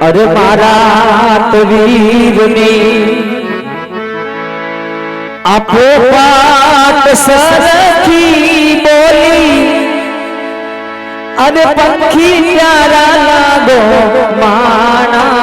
અરે મારા તો વીરની આપો પાટ સરખી બોલી અને પંખી પ્યારા લાગો માણારા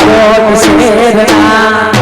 कोट शेरना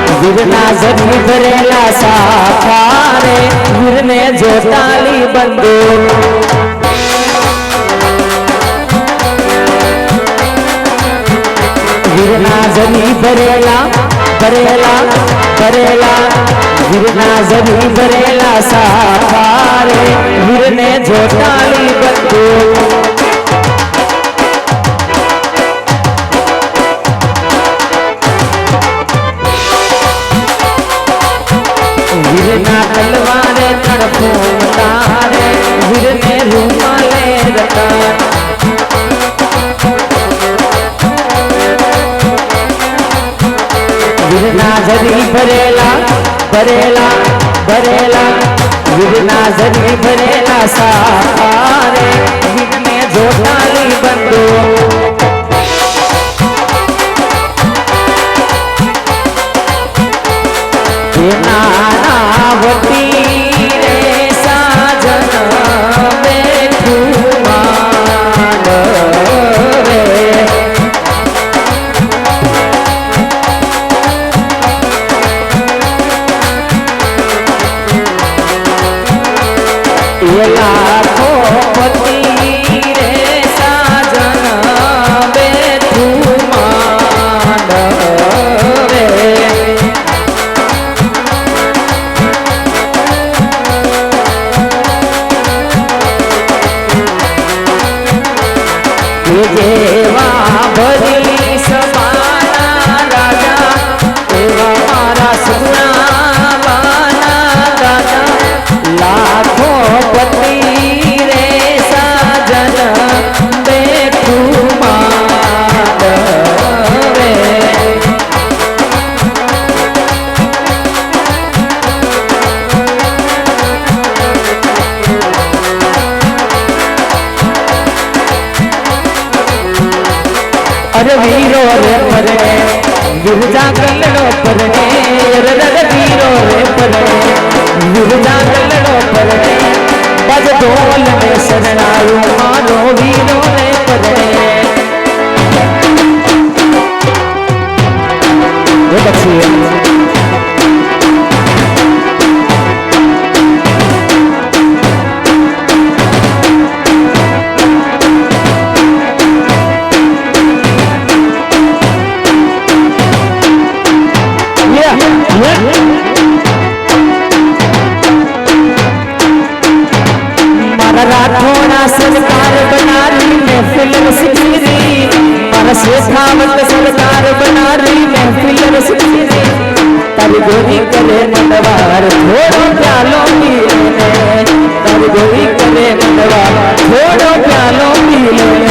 गिरना जमी भरेला सारे गिरने जो ताली बंदो। गिरना जमी भरेला भरेला भरेला गिरना जमी भरेला सारे गिरने जो ताली बंदो। વીરના જરી ભરેલા ભરેલા ભરેલા વીરના જરી ભરેલા સારે વીરને જોટાલી બંદૂક विरजा कलड़ो परने रगबीरो रे परने विरजा कलड़ो परने बज ढोल में सरनायो मानो वीरो रे। परने ये बच्ची है। मारा थोड़ा सरकार बना रही महफिल रसगीरी मारा शेखावत सरकार बना रही महफिल रसगीरी तब गोरी करे मतवार थोड़ो प्यालो पीले तब गोरी करे मतवार थोड़ो प्यालो पीले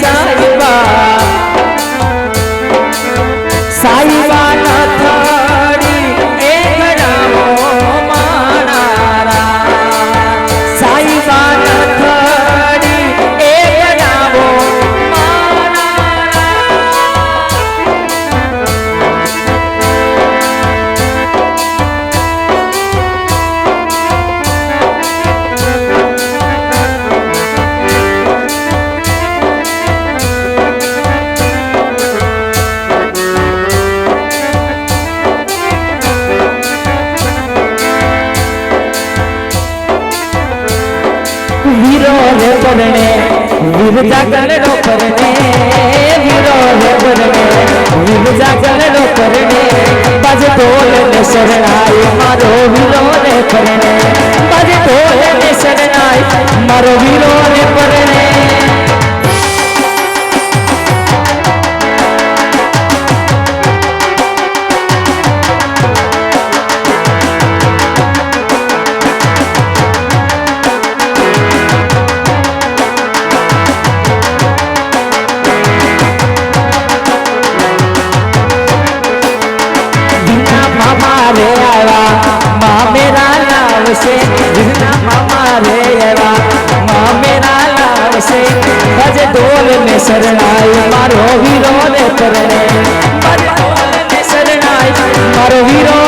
સાહેબા રે પરણે વીર જાગરણો પરણે વીરો રે પરણે વીર જાગરણો પરણે બાજ ઢોલ ને શરણાઈ મારો વીરો રે પરણે બાજ ઢોલ ને શરણાઈ મારો પરમે શરણાય મારો વિરોધ પરણે પરમે શરણાય મારો વિરોધ